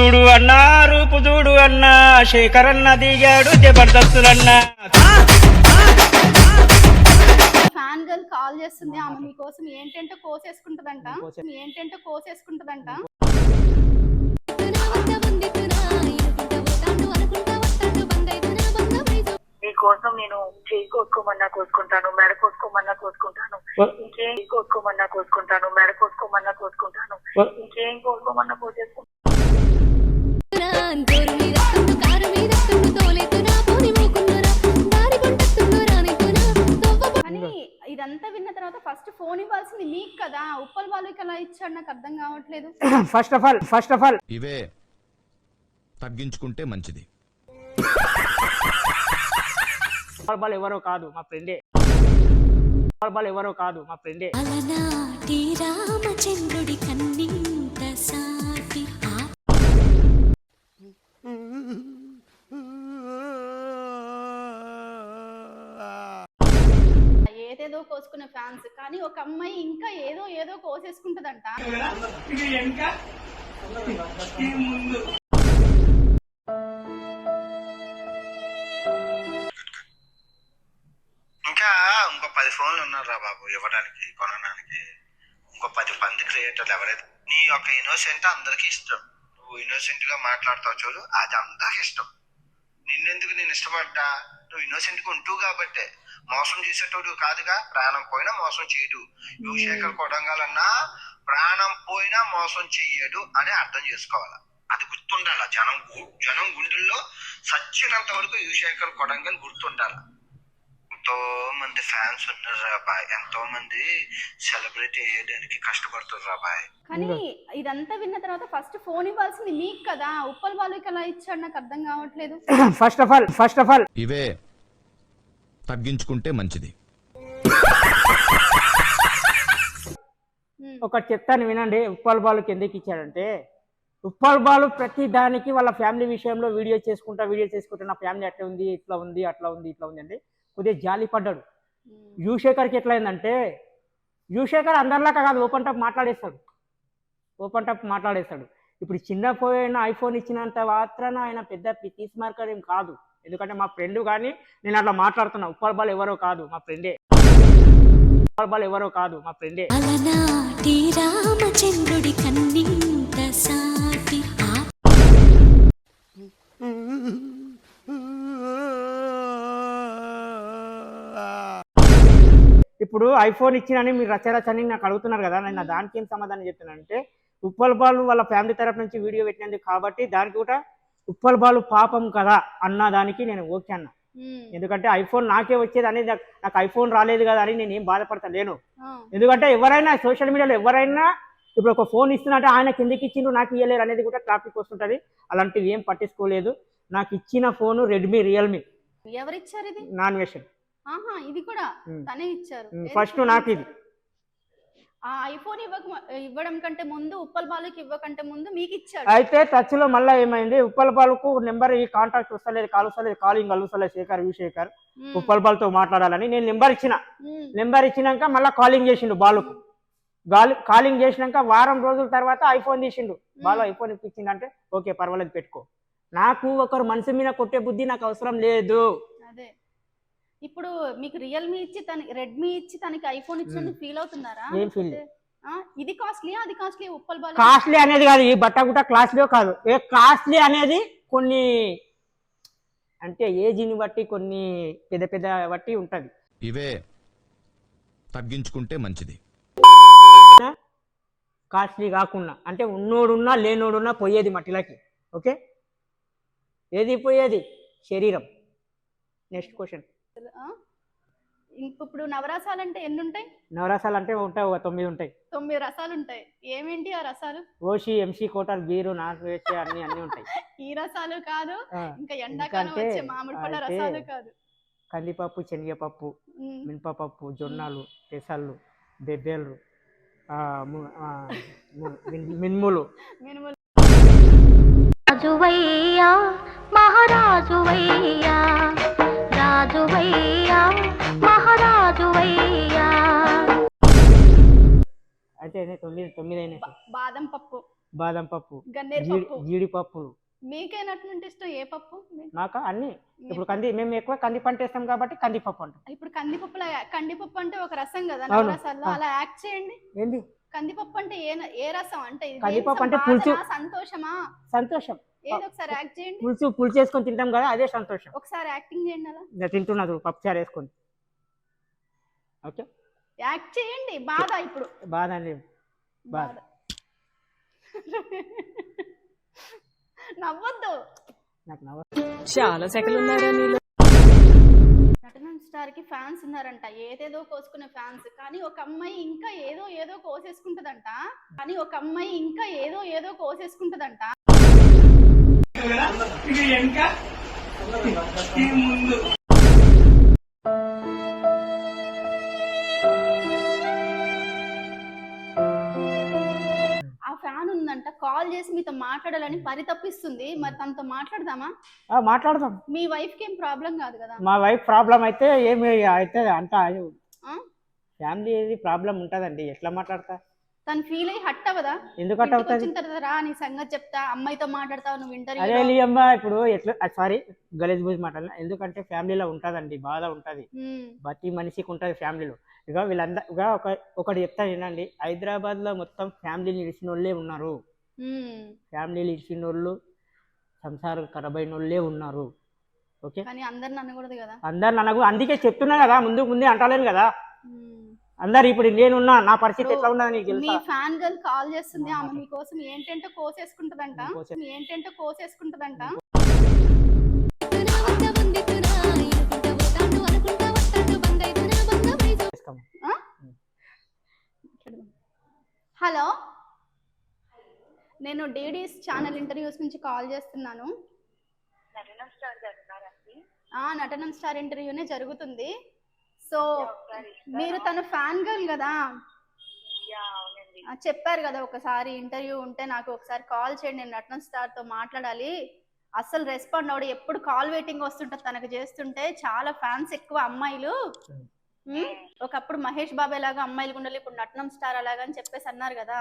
చూడు అన్నా రూపు చూడు అన్నా శేఖరన్న దిగాడు జబర్దస్తులన్నా. ఫ్యాన్ గర్ల్ కాల్ చేస్తుంది ఆమె మీకోసం. ఏంటంటే కోసేసుకుంటదంట. ఏంటంటే కోసేసుకుంటదంట. నీకోసం నేను చేయి కోసుకోమన్నా కోసుకుంటాను మెడ కోసుకోమన్నా కోసుకుంటాను ఇంకేం కోసుకోమన్నా కోసుకుంటాను మెడ కోసుకోమన్నా కోసుకుంటాను ఇంకేం కోసుకోమన్నా కోసేసుకుంటాను. ఫోన్ ఇవ్వాల్సింది నీకు కదా? ఉప్పల్ బాలుకి ఎలా ఇచ్చాడు? నాకు అర్థం కావట్లేదు. First of all first of all ఇవే తగ్గించుకుంటే మంచిది. బాల్ ఎవరో కాదు మా ఫ్రెండే. బాల్ ఎవరో కాదు మా ఫ్రెండే. అలనాటి రామచంద్రుడి కన్నింత కోసుకునే ఫ్యాన్స్. కానీ ఒక అమ్మాయి ఇంకా ఏదో ఏదో కోసేసుకుంటదంట. ఇంకా ఇంకో పది ఫోన్లు ఉన్నారా బాబు ఇవ్వడానికి కొనడానికి. ఇంకో పది మంది క్రియేటర్లు ఎవరైతే నీ యొక్క ఇన్నోసెంట్ అందరికి ఇష్టం. నువ్వు ఇన్నోసెంట్గా మాట్లాడతావు చూడు అది అందరికి ఇష్టం. నిన్నెందుకు నేను ఇష్టపడ్డా? నువ్వు ఇన్నోసెంట్గా ఉంటూ కాబట్టే. మోసం చేసేటోడు కాదుగా ప్రాణం పోయినా మోసం చేయడు. యువశేఖర్ కొడంగలన్నా ప్రాణం పోయినా మోసం చెయ్యడు అని అర్థం చేసుకోవాలి? అది గుర్తుండాల? జనం జనం గుండెల్లో సచ్చినంత వరకు యువశేఖర్ కొడంగల్ గుర్తుండాలి? ఎంతో మంది ఫ్యాన్స్ ఉన్నారు రాబాయ్ ఎంతో మంది సెలబ్రేట్ చేయడానికి కష్టపడుతున్నారు రాబాయ్ కానీ ఇదంతా విన్న తర్వాత ఫస్ట్ ఫోన్ ఇవ్వాల్సింది నీకు కదా ఉప్పల్ బాలుకి ఎలా ఇచ్చాడు నాకు అర్థం కావట్లేదు. First of all first of all. ఇవే తగ్గించుకుంటే మంచిది. ఒకటి చెప్తాను వినండి ఉప్పల్ బాలుకి ఎందుకు ఇచ్చాడంటే ఉప్పల్ బాలు ప్రతి దానికి వాళ్ళ ఫ్యామిలీ విషయంలో వీడియో చేసుకుంటా వీడియో చేసుకుంటా నా ఫ్యామిలీ అట్లా ఉంది ఇట్లా ఉంది అట్లా ఉంది ఇట్లా ఉంది అంటే కొద్దిగా జాలి పడ్డాడు. యూశేఖర్కి ఎట్లా అయిందంటే యూశేఖర్ అందరిలాగా కాదు ఓపెన్ టాప్ మాట్లాడేస్తాడు. ఓపెన్ టాప్ మాట్లాడేస్తాడు. ఇప్పుడు చిన్న పోయిన ఐఫోన్ ఇచ్చినంత మాత్రాన ఆయన పెద్ద తీసి మార్కర్ ఏం కాదు. ఎందుకంటే మా ఫ్రెండ్ కానీ నేను అట్లా మాట్లాడుతున్నా. ఉప్పల్ బాల్ ఎవరో కాదు మా ఫ్రెండే ఉప్పల్ బాల్ ఎవరో కాదు మా ఫ్రెండే రామచంద్రుడి కన్నింత సాటి ఆ ఇప్పుడు ఐఫోన్ ఇచ్చినని మీరు రచరచని నాకు అడుగుతున్నారు కదా నేను దానికి ఏం సమాధానం చెప్తున్నానంటే ఉప్పల్ బాలు వాళ్ళ ఫ్యామిలీ తరపు నుంచి వీడియో పెట్టినందుకు కాబట్టి దానికి కూడా ఉప్పల్ బాలు పాపం కదా అన్న దానికి నేను ఓకే అన్న. ఎందుకంటే ఐఫోన్ నాకే వచ్చేది అనేది నాకు ఐఫోన్ రాలేదు కదా అని నేను ఏం బాధపడతలేను ఆ. ఎందుకంటే ఎవరైనా సోషల్ మీడియాలో ఎవరైనా ఇప్పుడు ఒక ఫోన్ ఇస్తున్నట్టే ఆయన కిందకి ఇచ్చిండు నాకు ఇయ్యలేరు అనేది కూడా ట్రాఫిక్ వస్తుంటుంది. అలాంటివి ఏం పట్టించుకోలేదు. నాకు ఇచ్చిన ఫోను రెడ్మీ రియల్మీ ఎవరిచ్చారు ఇది? నాన్ వెషన్. ఇది కూడా. తనే ఇచ్చారు. ఫస్ట్ నాకు ఇది. ఇచ్చారు? ఆ ఐఫోన్ ఇవ్వక ఇవ్వడం కంటే ముందు ఉప్పల్ బాలుకి ఇవ్వకంటే ముందు మీకు ఇచ్చాడు అయితే టచ్లో మళ్ళీ ఏమైంది? ఉప్పల్ బాల్కు నెంబర్ ఈ కాంటాక్ట్ వస్తలేదు కాల్ వస్తలేదు కాలింగ్ కలుస్తలేదు శేఖర్ వి శేఖర్. ఉప్పల్ బాల్తో మాట్లాడాలని నేను నెంబర్ ఇచ్చిన. నెంబర్ ఇచ్చినాక మళ్ళీ కాలింగ్ చేసిండు బాలుకు. గాలి కాలింగ్ చేసినాక వారం రోజుల తర్వాత ఐఫోన్ తీసిండు. బాలు ఐఫోన్ ఇప్పించిండు అంటే ఓకే పర్వాలేదు పెట్టుకో. నాకు ఒకరు మనసు మీద కొట్టే బుద్ధి నాకు అవసరం లేదు. ఇప్పుడు మీకు రియల్మీ ఇచ్చి తన రెడ్మీ ఇచ్చి తనకి ఐఫోన్ ఇచ్చి ఫీల్ అవుతున్నారా? ఏం ఇది కాస్ట్లీ అది కాస్ట్లీ ఉప్పల్ బాలు కాస్ట్లీ అనేది కాదు ఈ బట్ట కూడా కాస్ట్లీ కాదు. ఏ కాస్ట్లీ అనేది కొన్ని అంటే ఏజ్ని బట్టి కొన్ని పెద్ద పెద్ద బట్టి ఉంటది. ఇవే తగ్గించుకుంటే మంచిది. కాస్ట్లీ కాకుండా అంటే ఉన్నోడున్నా లేనోడున్నా పోయేది మట్టిలకి ఓకే? ఏది పోయేది? శరీరం. నెక్స్ట్ క్వశ్చన్ ఆ? ఇంక ఇప్పుడు నవరసాలు అంటే ఎన్ని ఉంటాయి నవరసాలు అంటే ఉంటాయి ఒక తొమ్మిది ఉంటాయి. తొమ్మిది రసాలు ఉంటాయి ఏమేంటి ఆ రసాలు? OC MC quarter beer non veg అన్ని అన్ని ఉంటాయి. ఈ రసాలు కాదు ఇంకా ఎండాకాలం వచ్చే మామిడి పళ్ళ రసాలు కాదు. కందిపప్పు శనగపప్పు. మినపపప్పు జొన్నలు పెసళ్ళు బెబ్బేళ్ళు మినుములు. మినుములు. రాజువయ్యా మహారాజువయ్యా రాజువయ్యా మహారాజువయ్యా. అయితే తొమ్మిది తొమ్మిది అయినాయి. బాదం పప్పు. బాదం పప్పు గన్నేరు జీడి పప్పు. జీడిపప్పులు మీకేనటువంటి ఇష్టం ఏ పప్పు? మీ- నాకు? అన్ని. ఇప్పుడు కంది మేము ఎక్కువ కంది పంట వేస్తాం కాబట్టి కందిపప్పు అంటాం. ఇప్పుడు కందిపప్పుల కందిపప్పు అంటే ఒక రసం కదా అవును. నవరసాల్లో ఆ. అలా యాక్ట్ చేయండి. ఏంది? కందిపప్పు అంటే ఏ రసం? అంటే ఇది కందిపప్పు అంటే పులుసు. సంతోషమా? సంతోషం. ఏదో ఒకసారి యాక్ట్ చేయండి. పులుసు పులుసు వేసుకొని తింటాం కదా అదే సంతోషం. ఒకసారి యాక్టింగ్ చేయండి అలా. ఇంకా తింటున్నది పప్పు చారు వేసుకొని. ఓకే? యాక్ట్ చేయండి బాధ ఇప్పుడు. బాధ అండి. బాధ. నవ్వద్దు. నాకు నవ్వ చాలా సెకలు ఉన్నారా నీలో? నటనం స్టార్కి ఫ్యాన్స్ ఉన్నారంట. ఏదేదో కోసుకునే ఫ్యాన్స్. కానీ ఒక అమ్మాయి ఇంకా ఏదో ఏదో కోసేసుకుంటదంట. కానీ ఒక అమ్మాయి ఇంకా ఏదో ఏదో కోసేసుకుంటదంట. ఆ ఫ్యాన్ ఉందంట కాల్ చేసి మీతో మాట్లాడాలని పరితపిస్తుంది మరి తనతో మాట్లాడదామా? ఆ, మాట్లాడదాం. మీ వైఫ్కి ఏం ప్రాబ్లం కాదు కదా? మా వైఫ్ ప్రాబ్లం అయితే ఏమి అయితే అంత ఆ? ఫ్యామిలీ ప్రాబ్లం ఉంటుందండి. ఎట్లా మాట్లాడతా? తను ఫీల్ అయ్యి హట్ అవ్వదా? ఎందుకు ఇంటికి అవుతుంది? వచ్చిన తర్వాత రా నీ సంగతి చెప్తా అమ్మాయితో మాట్లాడతావు నువ్వు అదే ఇంటర్వ్యూ లియమ్మ ఇప్పుడు ఎట్లా సారీ గలీజ్ బూజ్ మాటలు ఎందుకంటే ఫ్యామిలీలో ఉంటుందండి బాధ ఉంటుంది. ప్రతి మనిషికి ఉంటుంది ఫ్యామిలీలో. ఇక వీళ్ళందరూ ఒక ఒకటి చెప్తా వినండి. హైదరాబాద్లో మొత్తం ఫ్యామిలీని ఇడిచిన వాళ్ళే ఉన్నారు. ఫ్యామిలీలు ఇడిచిన వాళ్ళు సంసారం ఖరాబైన వాళ్ళే ఉన్నారు. ఓకే? కానీ అందరిని అనకూడదు కదా? అందరు నన్ను అందుకే చెప్తున్నా కదా ముందు ముందే అంటలేను కదా. అందరు ఇప్పుడు నేనున్నా నా పరిస్థితి ఎట్లా ఉన్నది నీకు మీ తెలుసా? ఫ్యాన్ గర్ల్ కాల్ చేస్తుంది ఆమె మీకోసం. ఏంటంటే కోసేసుకుంటదంట. కోసే- ఏంటంటే కోసేసుకుంటదంట. హలో? నేను డీడీస్ ఛానల్ ఇంటర్వ్యూస్ నుంచి కాల్ చేస్తున్నాను. నటన స్టార్ గారు ఉన్నారండి ఆ నటనం స్టార్ ఇంటర్వ్యూనే జరుగుతుంది. సో మీరు తన ఫ్యాన్ గర్ల్ కదా? చెప్పారు కదా ఒకసారి ఇంటర్వ్యూ ఉంటే నాకు ఒకసారి కాల్ చేయండి నేను నటన స్టార్తో మాట్లాడాలి. అస్సలు రెస్పాండ్ అవడు ఎప్పుడు కాల్ వెయిటింగ్ వస్తుంటది తనకు చేస్తుంటే చాలా ఫ్యాన్స్ ఎక్కువ అమ్మాయిలు. ఒకప్పుడు మహేష్ బాబాయ్ లాగా అమ్మాయిలు గుండెలు ఇప్పుడు నటనం స్టార్ అలాగా అని చెప్పేసి అన్నారు కదా.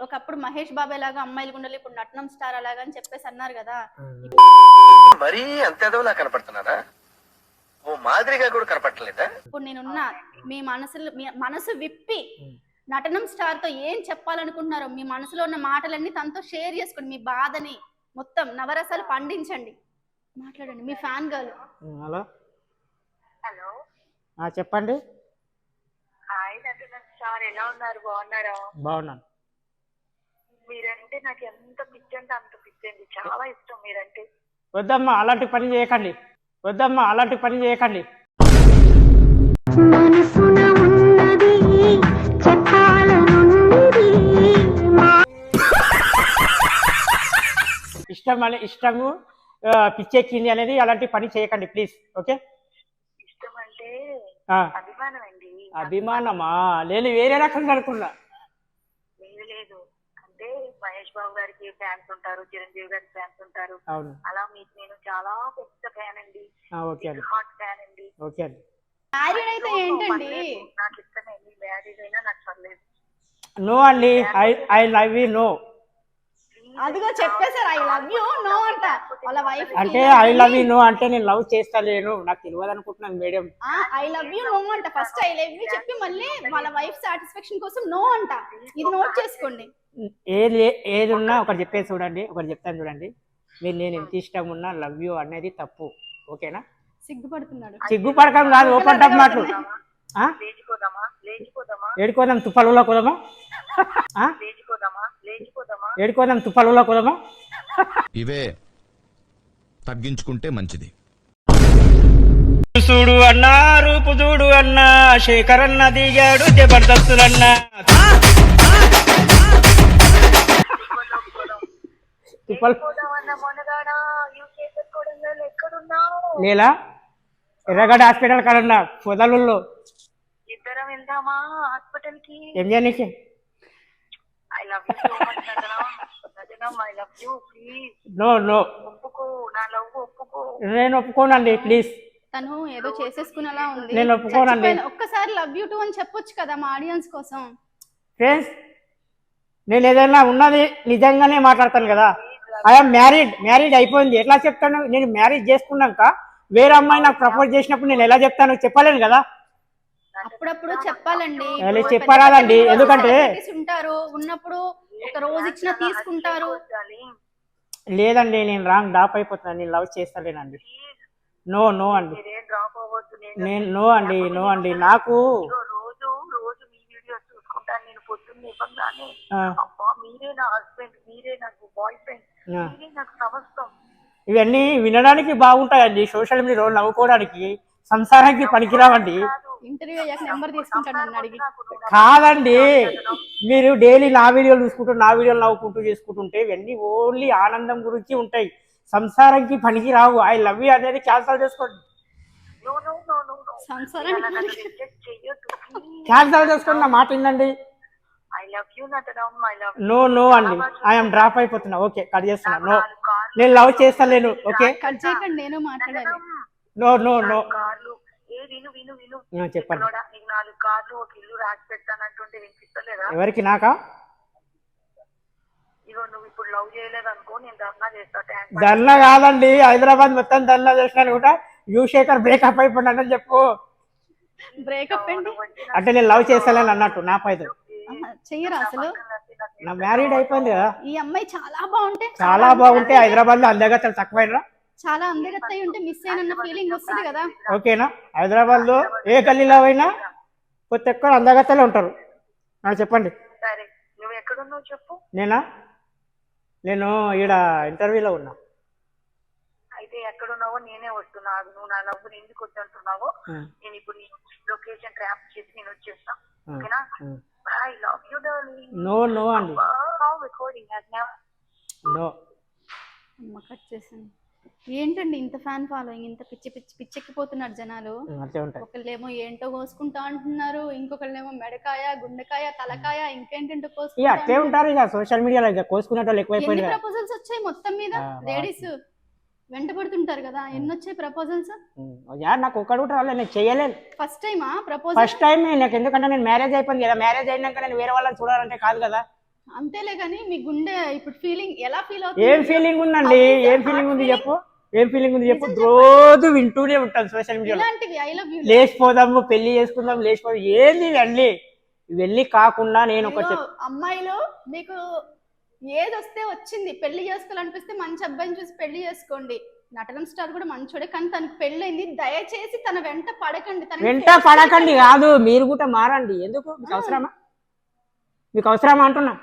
ఒకప్పుడు మహేష్ బాబాయ్ లాగా అమ్మాయిలు గుండెలు ఇప్పుడు నటనం స్టార్ అలాగా అని చెప్పేసి అన్నారు కదా. మరీ అంత కనపడుతున్నారా? ఓ మాదిరిగా కూడా కనపడలేదా ఇప్పుడు నేనున్నా మీ మనసులో మీ మనసు విప్పి నటనం స్టార్తో ఏం చెప్పాలనుకుంటున్నారో మీ మనసులో ఉన్న మాటలన్నీ తనతో షేర్ చేసుకోండి మీ బాధని మొత్తం నవరసాలు పండించండి. మాట్లాడండి మీ ఫ్యాన్ గర్ల్. హలో. హలో. ఆ, చెప్పండి. హాయ్ నటన స్టార్ ఎలా ఉన్నారు? బాగున్నారా? బాగున్నాను. మీరంటే నాకు ఎంత పిచ్చి అంటే అంత పిచ్చి అండి. చాలా ఇష్టం మీరంటే. వద్దమ్మా అలాంటి పని చేయకండి. వద్దమ్మా అలాంటి పని చేయకండి. ఇష్టం అనే ఇష్టము పిచ్చెక్కింది అనేది అలాంటి పని చేయకండి ప్లీజ్ ఓకే? ఇష్టం అంటే ఆ, అభిమానం అండి అభిమానమా? నేను వేరే రకంగా అనుకున్నా. మహేష్ బాబు గారికి ఫ్యాన్స్ ఉంటారు చిరంజీవి గారికి ఫ్యాన్స్ ఉంటారు. అవును. అలా మీకు నేను చాలా పెద్ద ఫ్యాన్ అండి. ఆ, ఓకే అండి. హాట్ ఫ్యాన్ అండి. ఓకే అండి. మ్యారీడ్ అయితే ఏంటండి? పర్లేదు. నాకు ఇష్టమే మీ మ్యారేజ్ అయినా నాకు పర్లేదు. నో అండి. I I love you no అదిగో చెప్పేశారు ఐ లవ్ యూ నో అంట. వాళ్ళ వైఫ్ అంటే ఐ లవ్ యూ నో అంటే నేను లవ్ చేస్తలేను. నాకు తెలియదు అనుకుంటున్నాను madam. I love you no అంట. ఫస్ట్ ఐ లవ్ యూ చెప్పి మళ్ళీ వాళ్ళ వైఫ్ సాటిస్ఫాక్షన్ కోసం నో అంట. ఇది నోట్ చేసుకోండి. ఏది ఏది ఉన్నా ఒకటి చెప్పేసి చూడండి. ఒకటి చెప్తాను చూడండి. మీరు నేను ఎంత ఇష్టం ఉన్నా లవ్ యూ అనేది తప్పు. ఓకేనా? సిగ్గుపడుతున్నాడు. సిగ్గుపడకం కాదు ఓపెన్ టప్ మాటలు. ఏడుకోదాం తుప్పలులో కోదమా? లేచిపోదామా ఏడుకోదాం తుప్పలులో కోదమా? ఇవే తగ్గించుకుంటే మంచిది. చూడు అన్నా రూపు చూడు అన్నా శేఖర్ అన్న దిగాడు జబర్దస్తులన్నా. లేలా? ఎర్రగడ్డ హాస్పిటల్ కాడన్నా పొదలుల్లో ఇద్దరం వెళ్దామా హాస్పిటల్కి ఏం చేయనీకి I love you so much నటన నటనం I love you please no no ఒప్పుకో నా లవ్ ఒప్పుకో. నేను ఒప్పుకోనండి ప్లీజ్ తను ఏదో చేసేసుకునేలా ఉంది. నేను ఒప్పుకోనండి. ఒక్కసారి లవ్ యూ టూ అని చెప్పొచ్చు కదా మా ఆడియన్స్ కోసం. ఫ్రెండ్స్ నేను ఏదైనా ఉన్నది నిజంగానే మాట్లాడతాను కదా. ఐఎమ్ మ్యారీడ్ మ్యారీడ్ అయిపోయింది. ఎట్లా చెప్తాను? నేను మ్యారేజ్ చేసుకున్నాక వేరే అమ్మాయి నాకు ప్రపోజ్ చేసినప్పుడు నేను ఎలా చెప్తాను చెప్పలేను కదా. అప్పుడప్పుడు చెప్పాలండి. చెప్పరాదండి, ఎందుకంటే- ఉంటారు. ఉన్నప్పుడు ఒక రోజు ఇచ్చినా తీసుకుంటారు. లేదండి నేను రాంగ్ డాప్ అయిపోతున్నాను. నేను లవ్ చేస్తలేనండి. నో నో అండి. డ్రాప్ నేను నో అండి నో అండి. నాకు రోజు రోజు మీ వీడియోస్ చూసుకుంటాను. నేను పొద్దున్న ఇవ్వగానే అబ్బా మీరే నా హస్బెండ్ మీరే నాకు బాయ్ ఫ్రెండ్. మీరే నాకు సమస్తం. ఇవన్నీ వినడానికి బాగుంటాయండి. సోషల్ మీడియాలో నవ్వుకోవడానికి. సంసారానికి పనికిరావండి. ఇంటర్వ్యూ అయ్యాక నెంబర్ తీసుకుంటాను నన్ను అడిగి. కాదండి. మీరు డైలీ నా వీడియోలు చూసుకుంటూ నా వీడియోలు నవ్వుకుంటూ చేసుకుంటుంటే ఇవన్నీ ఓన్లీ ఆనందం గురించి ఉంటాయి. సంసారానికి పనికి రావు ఐ లవ్ యూ అనేది క్యాన్సల్ చేసుకోండి. No no no no no సంసారానికి నన్ను పనికి- రిజెక్ట్ చెయ్యొద్దు క్యాన్సల్ చేసుకోండి నా మాట లవ్ నో నో అండి. ఐఎమ్ డ్రాప్ అయిపోతున్నా. ఓకే కట్ చేస్తున్నా. నో. నేను లవ్ చేస్తలేను. ఓకే? కట్ చేయకండి నేను మాట్లాడాలి. నో నో నో కార్లు. ఏ విను విను విను. చెప్పండి. నీకు నాలుగు కార్లు ఒక ఇల్లు రాసి పెడతానంటుంటే వినిపిస్తలేదా? ఎవరికి? నాకా? ఇగో నువ్వు ఇప్పుడు లవ్ చేయలేదు అనుకో నేను ధర్నా చేస్తా ధర్నా కాదండి. హైదరాబాద్ మొత్తం ధర్నా చేసినాను కూడా. యువశేఖర్ బ్రేకప్ అయిపోయినాడని చెప్పు. బ్రేకప్ ఏంటి? అంటే నేను లవ్ చేస్తలేను అన్నట్టు నా పైదు చెయ్యరా అసలు? నా మ్యారీడ్ అయిపోయింది కదా. ఈ అమ్మాయి చాలా బాగుంటే చాలా బాగుంటే హైదరాబాద్లో అందగత్తలు తక్కువైనరా? చాలా అందగత్త అయి ఉంటే మిస్ అయినన్న ఫీలింగ్ వస్తుంది కదా. ఓకేనా? హైదరాబాద్లో ఏ గల్లీలో అయినా ప్రతి ఒక్కరు అందగత్తలే ఉంటారు. నాకు చెప్పండి. సరే నువ్వు ఎక్కడున్నావు చెప్పు. నేనా? నేను ఈడ ఇంటర్వ్యూలో ఉన్నా. అయితే ఎక్కడున్నావో నేనే వస్తున్నా. నువ్వు నా లవ్ ఎందుకు వద్దంటున్నావో నేను ఇప్పుడు నీ లొకేషన్ ట్రాప్ చేసి నేను వచ్చేస్తా. ఓకేనా. I love you darling no no అండి. రికార్డింగ్ నౌ కట్ చేసింది. ఏంటండి ఇంత ఫ్యాన్ ఫాలోయింగ్ ఇంత పిచ్చి పిచ్చి పిచ్చెక్కిపోతున్నారు జనాలు? ఒకళ్ళేమో ఏంటో కోసుకుంటా అంటున్నారు ఇంకొకళ్ళేమో మెడకాయ గుండెకాయ తలకాయ ఇంకేంటంటో కోసుకుంటా అట్లే ఉంటారు ఇక సోషల్ మీడియాలో ఇక కోసుకునే వాళ్ళు ఎన్ని ఎక్కువైపోయింది కదా ప్రపోజల్స్ వచ్చాయి మొత్తం మీద? లేడీస్ వెంట పడుతుంటారు కదా ఎన్ని వచ్చాయి ప్రపోజల్స్ ఉం, యా నాకు ఒక్కడు కూడా రాలేదు నేను చేయలేను ఫస్ట్ టైమా ప్రపోజల్ ఫస్ట్ టైం నాకు ఎందుకంటే నేను మ్యారేజ్ అయిపోయింది కదా మ్యారేజ్ అయినాక నేను వేరే వాళ్ళని చూడాలంటే కాదు కదా. అంతేలే కానీ మీ గుండె ఇప్పుడు ఫీలింగ్ ఎలా ఫీల్ ఏం అవుతుంది ఫీలింగ్ ఉందండి ఏం ఫీలింగ్ ఉంది? చెప్పు. ఏం ఫీలింగ్ ఉంది చెప్పు? రోజు వింటూనే ఉంటాను సోషల్ మీడియాలో ఇలాంటివి ఐ లవ్ యూ లేచిపోదాము పెళ్ళి చేసుకుందాం లేచిపోదాం. ఏంది ఇవన్నీ ఇవన్నీ కాకుండా నేను ఒక అమ్మాయిలు మీకు ఏది వస్తే వచ్చింది. పెళ్ళి చేసుకోవాలనిపిస్తే మంచి అబ్బాయిని చూసి పెళ్ళి చేసుకోండి. నటనం స్టార్ కూడా మంచోడే కానీ తనకు పెళ్ళైంది. దయచేసి తన వెంట పడకండి. వెంట పడకండి. కాదు. మీరు కూడా మారండి. ఎందుకు? మీకు అవసరమా? మీకు అవసరమా అంటున్నా?